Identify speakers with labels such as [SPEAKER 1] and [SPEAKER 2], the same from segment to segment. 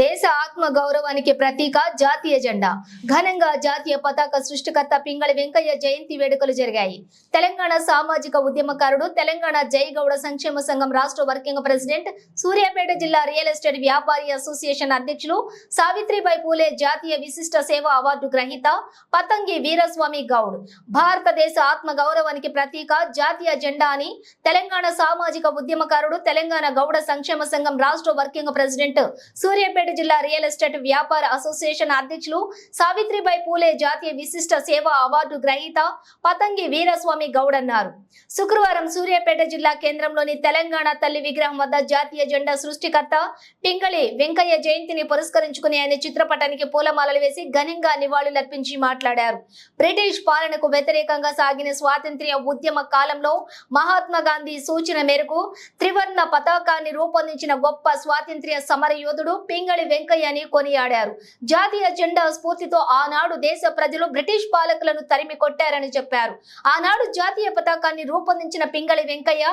[SPEAKER 1] దేశ ఆత్మ గౌరవానికి ప్రతీక జాతీయ జెండా. ఘనంగా జాతీయ పతాక సృష్టికర్త పింగళి వెంకయ్య జయంతి వేడుకలు జరిగాయి. తెలంగాణ సామాజిక ఉద్యమకారుడు తెలంగాణ జై గౌడ సంక్షేమ సంఘం రాష్ట్ర వర్కింగ్ ప్రెసిడెంట్ సూర్యాపేట జిల్లా రియల్ ఎస్టేట్ వ్యాపారి అసోసియేషన్ అధ్యక్షులు సావిత్రిబాయి పూలే జాతీయ విశిష్ట సేవ అవార్డు గ్రహీత పతంగి వీరస్వామి గౌడ్. భారతదేశ ఆత్మ గౌరవానికి ప్రతీక జాతీయ జెండా అని తెలంగాణ సామాజిక ఉద్యమకారుడు తెలంగాణ గౌడ సంక్షేమ సంఘం రాష్ట్ర వర్కింగ్ ప్రెసిడెంట్ సూర్యాపేట జిల్లా రియల్ ఎస్టేట్ వ్యాపార అసోసియేషన్ అధ్యక్షులు సావిత్రిబాయి పూలే జాతీయ విశిష్ట సేవా అవార్డు గ్రహీత పతంగి వీరస్వామి గౌడ్ అన్నారు. శుక్రవారం సూర్యాపేట జిల్లా కేంద్రంలోని తెలంగాణ తల్లి విగ్రహం వద్ద జాతీయ జెండా సృష్టికర్త పింగళి వెంకయ్య జయంతిని పురస్కరించుకుని ఆయన చిత్రపటానికి పూలమాలలు వేసి ఘనంగా నివాళులర్పించి మాట్లాడారు. బ్రిటిష్ పాలనకు వ్యతిరేకంగా సాగిన స్వాతంత్ర్య ఉద్యమ కాలంలో మహాత్మా గాంధీ సూచన మేరకు త్రివర్ణ పతాకాన్ని రూపొందించిన గొప్ప స్వాతంత్ర్య సమర యోధుడు పింగళి వెంకయ్య అని కొనియాడారు. జాతీయ జెండా స్ఫూర్తితో ఆనాడు దేశ ప్రజలు బ్రిటిష్ పాలకులను తరిమి కొట్టారని చెప్పారు. ఆనాడు జాతీయ పతాకాన్ని రూపొందించిన పింగళి వెంకయ్య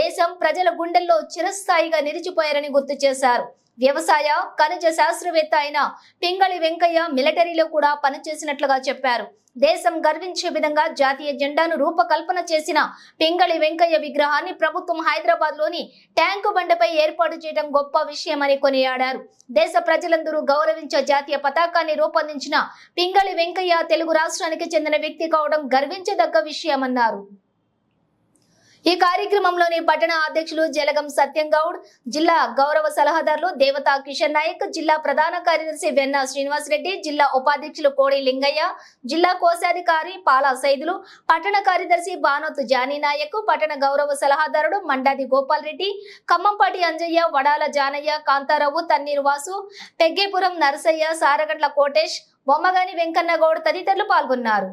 [SPEAKER 1] దేశం ప్రజల గుండెల్లో చిరస్థాయిగా నిలిచిపోయారని గుర్తు చేశారు. వ్యవసాయ ఖనిజ శాస్త్రవేత్త అయిన పింగళి వెంకయ్య మిలిటరీలో కూడా పనిచేసినట్లుగా చెప్పారు. దేశం గర్వించే విధంగా జాతీయ జెండాను రూపకల్పన చేసిన పింగళి వెంకయ్య విగ్రహాన్ని ప్రభుత్వం హైదరాబాద్లోని ట్యాంకు బండపై ఏర్పాటు చేయడం గొప్ప విషయమని కొనియాడారు. దేశ ప్రజలందరూ గౌరవించే జాతీయ పతాకాన్ని రూపొందించిన పింగళి వెంకయ్య తెలుగు రాష్ట్రానికి చెందిన వ్యక్తి కావడం గర్వించదగ్గ విషయమన్నారు. ఈ కార్యక్రమంలోని పట్టణ అధ్యక్షులు జలగం సత్యం గౌడ్ జిల్లా గౌరవ సలహాదారులు దేవతా కిషన్ నాయక్ జిల్లా ప్రధాన కార్యదర్శి వెన్న శ్రీనివాస్ రెడ్డి జిల్లా ఉపాధ్యక్షులు కోడి లింగయ్య జిల్లా కోశాధికారి పాలా సైదులు పట్టణ కార్యదర్శి బానోత్ జానీ నాయక్ పట్టణ గౌరవ సలహాదారుడు మండాది గోపాల్ రెడ్డి ఖమ్మంపాటి అంజయ్య వడాల జానయ్య కాంతారావు తన్నీరు వాసు పెగ్గేపురం నరసయ్య సారగట్ల కోటేష్ బొమ్మగాని వెంకన్నగౌడ్ తదితరులు పాల్గొన్నారు.